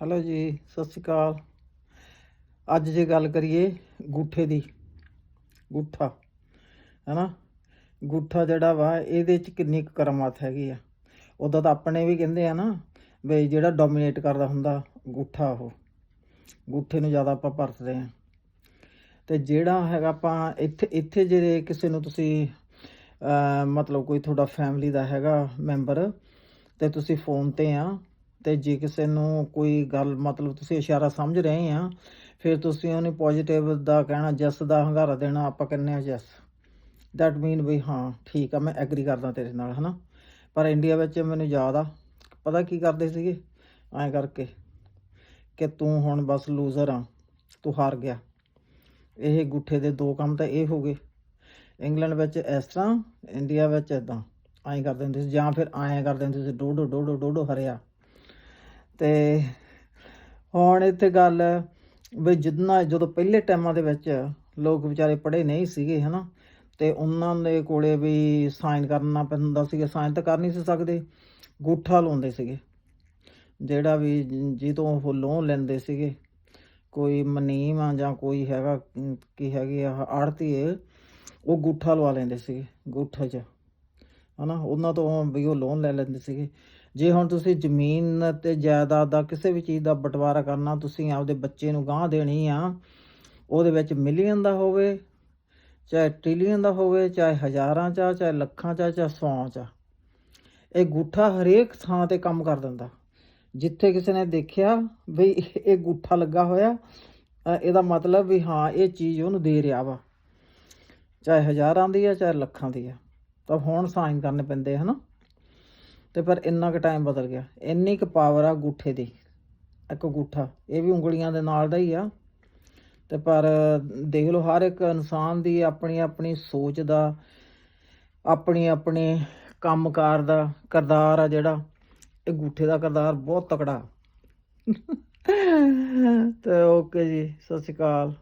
Hello ਜੀ, ਸਤਿ ਸ਼੍ਰੀ ਅਕਾਲ। ਅੱਜ ਜੇ ਗੱਲ ਕਰੀਏ ਗੂਠੇ ਦੀ, ਗੂਠਾ, ਹੈਨਾ? ਗੂਠਾ ਜਿਹੜਾ ਵਾ, ਇਹਦੇ ਚ ਕਿੰਨੀ ਕੁ ਕਰਾਮਾਤ ਹੈਗੀ ਆ? ਉਦਾਂ ਤਾਂ ਆਪਣੇ ਵੀ ਕਹਿੰਦੇ ਆ ਨਾ ਵੀ ਜਿਹੜਾ ਡੋਮੀਨੇਟ ਕਰਦਾ ਹੁੰਦਾ, ਗੂਠਾ ਉਹ, ਗੂਠੇ ਨੂੰ ਜ਼ਿਆਦਾ ਆਪਾਂ ਪਰਤਦੇ ਆ। ਤੇ ਜਿਹੜਾ ਹੈਗਾ ਆਪਾਂ ਇੱਥੇ ਇੱਥੇ ਜੇ ਕਿਸੇ ਨੂੰ ਤੁਸੀਂ ਮਤਲਬ ਕੋਈ ਤੁਹਾਡਾ ਫੈਮਿਲੀ ਦਾ ਹੈਗਾ ਮੈਂਬਰ ਤੇ ਤੁਸੀਂ ਫੋਨ ਤੇ ਆ ਤੇ ਜੇ ਕਿਸੇ ਨੂੰ ਕੋਈ ਗੱਲ, ਮਤਲਬ ਤੁਸੀਂ ਇਸ਼ਾਰਾ ਸਮਝ ਰਹੇ ਆ, ਫਿਰ ਤੁਸੀਂ ਉਹਨੂੰ ਪੋਜ਼ਿਟਿਵ ਦਾ ਕਹਿਣਾ ਜਸ ਦਾ ਹੰਗਾਰਾ ਦੇਣਾ, ਆਪਾਂ ਕਹਿੰਦੇ ਆ ਜਸ ਦੈਟ ਮੀਨ ਵੀ ਹਾਂ, ਠੀਕ ਆ, ਮੈਂ ਐਗਰੀ ਕਰਦਾ ਤੇਰੇ ਨਾਲ, ਹਨਾ? ਪਰ ਇੰਡੀਆ ਵਿੱਚ ਮੈਨੂੰ ਯਾਦ ਆ, ਪਤਾ ਕੀ ਕਰਦੇ ਸੀਗੇ? ਐਂ ਕਰਕੇ ਕਿ ਤੂੰ ਹੁਣ ਬਸ ਲੂਜ਼ਰ ਆ, ਤੂੰ ਹਾਰ ਗਿਆ। ਇਹ ਗੁੱਠੇ ਦੇ ਦੋ ਕੰਮ ਤਾਂ ਇਹ ਹੋ ਗਏ। ਇੰਗਲੈਂਡ ਵਿੱਚ ਇਸ ਤਰ੍ਹਾਂ ਇੰਡੀਆ ਵਿੱਚ ਇਦਾਂ ਐਂ ਕਰਦੇ ਹੁੰਦੇ ਸੀ, ਜਾਂ ਫਿਰ ਐਂ ਕਰਦੇ ਹੁੰਦੇ ਸੀ, ਡੋਡੋ ਡੋਡੋ ਡੋਡੋ ਹਰਿਆ। ਤੇ ਹੁਣ ਇੱਥੇ ਗੱਲ ਹੈ ਵੀ ਜਿੰਨਾ ਜਦੋਂ ਪਹਿਲੇ ਟਾਈਮਾਂ ਦੇ ਵਿੱਚ ਲੋਕ ਵਿਚਾਰੇ ਪੜ੍ਹੇ ਨਹੀਂ ਸੀਗੇ, ਹਨਾ, ਤੇ ਉਹਨਾਂ ਦੇ ਕੋਲੇ ਵੀ ਸਾਈਨ ਕਰਨਾ ਪੈਂਦਾ ਸੀਗਾ, ਸਾਈਨ ਤਾਂ ਕਰ ਨਹੀਂ ਸੀ ਸਕਦੇ, ਗੂਠਾ ਲਾਉਂਦੇ ਸੀਗੇ, ਜਿਹੜਾ ਵੀ ਜਿਹਤੋਂ ਉਹ ਲੋਨ ਲੈਂਦੇ ਸੀਗੇ, ਕੋਈ ਮਨੀਮ ਆ ਜਾਂ ਕੋਈ ਹੈਗਾ, ਕੀ ਹੈਗੀ ਆ ਆੜਤੀ ਉਹ ਗੂਠਾ ਲਵਾ ਲੈਂਦੇ ਸੀਗੇ, ਗੂਠੇ 'ਚ। ਹਨਾ ਉਹਨਾਂ ਤੋਂ ਵੀ ਉਹ ਲੋਨ ਲੈ ਲੈਂਦੇ ਸੀਗੇ। ਜੇ ਹੁਣ ਤੁਸੀਂ ਜ਼ਮੀਨ ਤੇ ਜਾਇਦਾਦ ਦਾ ਕਿਸੇ ਵੀ ਚੀਜ਼ ਦਾ ਬਟਵਾਰਾ ਕਰਨਾ ਤੁਸੀਂ ਆਪਦੇ ਬੱਚੇ ਨੂੰ ਗਾਂਹ ਦੇਣੀ ਆ ਉਹਦੇ ਵਿੱਚ ਮਿਲੀਅਨ ਦਾ ਹੋਵੇ ਚਾਹੇ ਟ੍ਰਿਲੀਅਨ ਦਾ ਹੋਵੇ ਚਾਹੇ ਹਜ਼ਾਰਾਂ ਚ ਆ, ਚਾਹੇ ਲੱਖਾਂ ਚ ਆ, ਚਾਹੇ ਸੌਆਂ ਚ ਆ। ਇਹ ਗੂਠਾ ਹਰੇਕ ਥਾਂ ਤੇ ਕੰਮ ਕਰ ਦਿੰਦਾ। ਜਿੱਥੇ ਕਿਸੇ ਨੇ ਦੇਖਿਆ ਵੀ ਇਹ ਗੂਠਾ ਲੱਗਾ ਹੋਇਆ ਇਹਦਾ ਮਤਲਬ ਵੀ ਹਾਂ ਇਹ ਚੀਜ਼ ਉਹਨੂੰ ਦੇ ਰਿਹਾ ਵਾ। ਚਾਹੇ ਹਜ਼ਾਰਾਂ ਦੀ ਆ ਚਾਹੇ ਲੱਖਾਂ ਦੀ ਆ। ਤਾਂ ਹੁਣ ਸਾਈਨ ਕਰਨੇ ਪੈਂਦੇ ਹਨਾ? ਤੇ ਪਰ ਇੰਨਾ ਕੁ ਟਾਈਮ ਬਦਲ ਗਿਆ। ਇੰਨੀ ਕੁ ਪਾਵਰ ਆ ਗੂਠੇ ਦੀ, ਇੱਕ ਗੂਠਾ ਇਹ ਵੀ ਉਂਗਲੀਆਂ ਦੇ ਨਾਲ ਦਾ ਹੀ ਆ। ਤੇ ਪਰ ਦੇਖ ਲਓ, ਹਰ ਇੱਕ ਇਨਸਾਨ ਦੀ ਆਪਣੀ ਆਪਣੀ ਸੋਚ ਦਾ ਆਪਣੀ ਆਪਣੀ ਕੰਮਕਾਰ ਦਾ ਕਰਦਾਰ ਆ ਜਿਹੜਾ। ਇਹ ਗੂਠੇ ਦਾ ਕਰਦਾਰ ਬਹੁਤ ਤਕੜਾ। ਤੇ ਓਕੇ ਜੀ, ਸਤਿ ਸ਼੍ਰੀ ਅਕਾਲ।